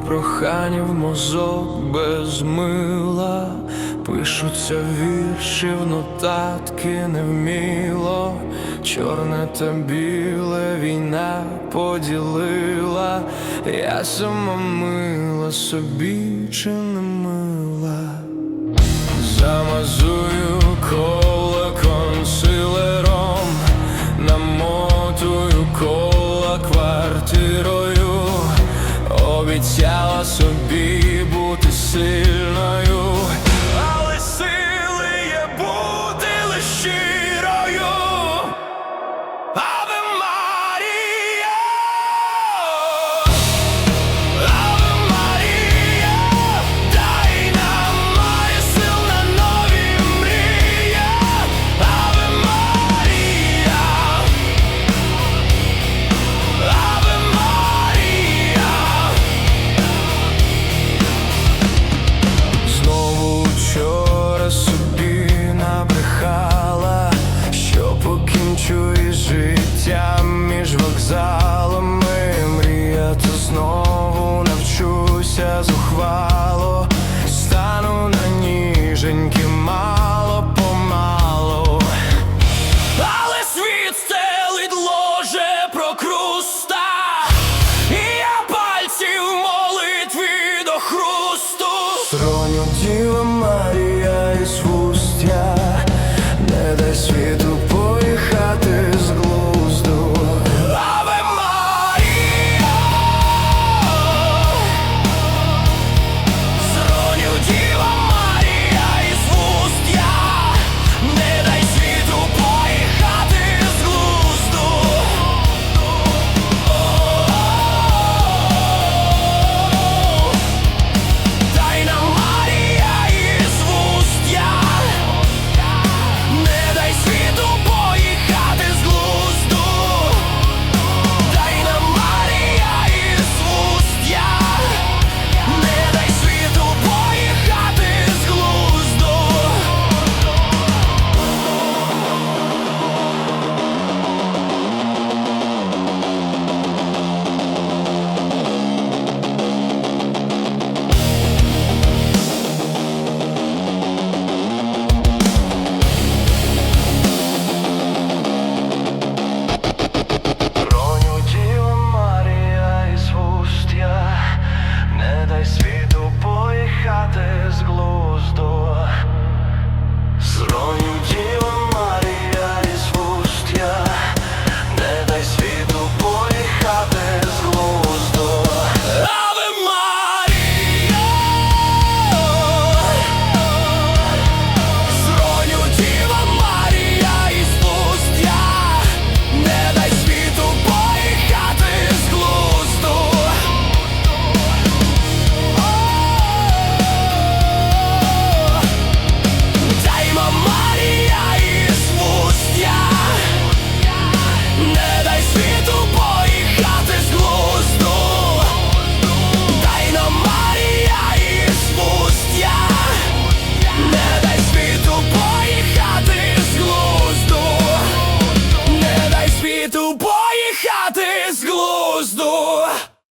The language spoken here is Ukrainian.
для проханів мозок без мила, пишуться вірші в нотатки невміло, чорне та біле війна поділила, я сама мила собі чи не мила. Would you.